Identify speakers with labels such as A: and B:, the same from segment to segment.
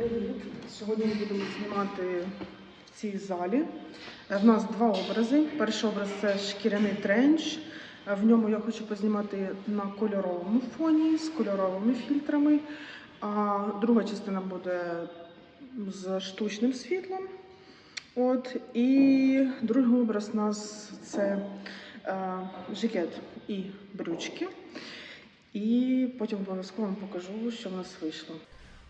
A: Привіт! Сьогодні ми будемо знімати в цій залі. Е, В нас два образи. Перший образ це шкіряний тренч. Е, В ньому я хочу познімати на кольоровому фоні з кольоровими фільтрами. А друга частина буде з штучним світлом. От, і другий образ у нас це е, жакет і брючки. І потім обов'язково вам покажу, що в нас вийшло.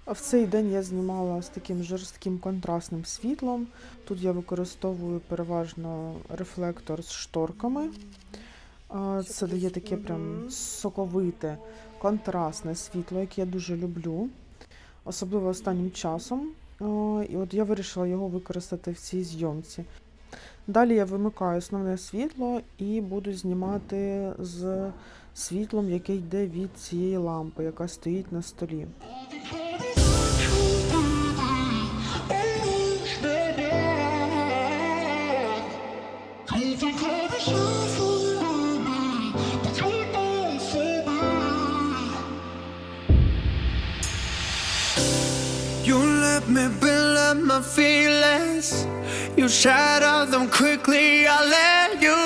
A: А в цей день я знімала з таким жорстким контрастним світлом. Тут я використовую переважно рефлектор з шторками. Це дає таке прям соковите, контрастне світло, яке я дуже люблю, особливо останнім часом. І от я вирішила його використати в цій зйомці. Далі я вимикаю основне світло і буду знімати з світлом, яке йде від цієї лампи, яка стоїть на столі.
B: Let me build up my feelings. You shatter them quickly. I let you.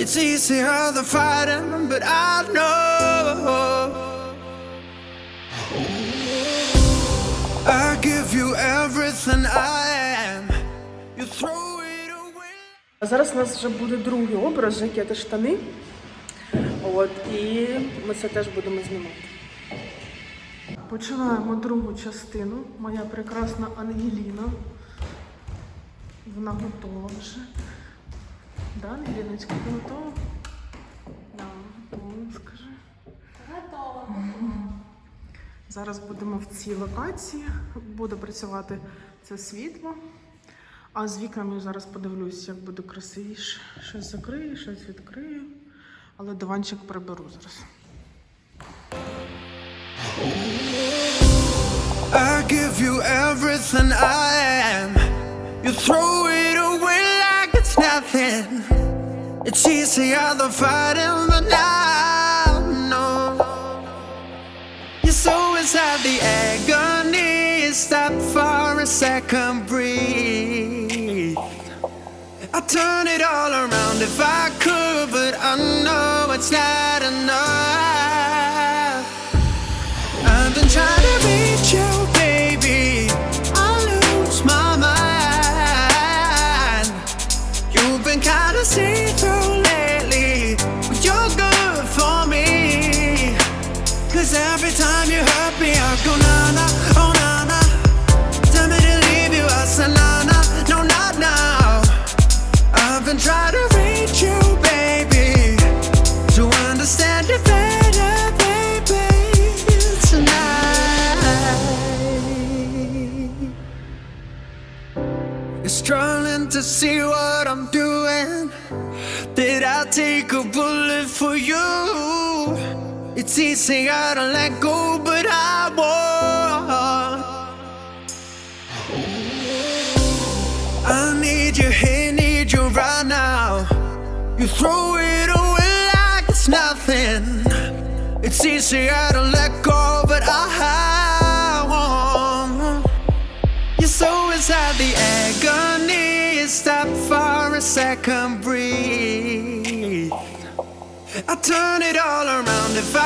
B: It's easier than fighting, but I know. I give you everything I am. You throw it away.
A: А зараз у нас вже буде другий образ, жакети штани. От, і ми це теж будемо знімати. Починаємо другу частину. Моя прекрасна Ангеліна. Вона готова вже. Да, Ангеліночка, ти готова? Да. О, скажи.
C: Готова.
A: Зараз будемо в цій локації. Буде працювати це світло. А з вікнами зараз подивлюсь, як буде красивіше. Щось закрию, щось відкрию. Але диванчик приберу зараз.
B: I give you everything I am. You throw it away like it's nothing. It's easier than fighting, but now, no. You're so inside the agony. Stop for a second, breathe. I'd turn it all around if I could, but I know it's not enough. To see what I'm doing. Did I take a bullet for you? It's easy, I don't let go, but I won't. I need you here, need you right now. You throw it away like it's nothing. It's easier to let go, but I won't. You're so inside the agony. Stop for a second, breathe. I turn it all around if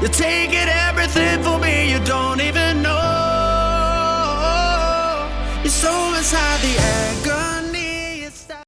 B: You're taking everything from me, you don't even know. You're so inside the anger.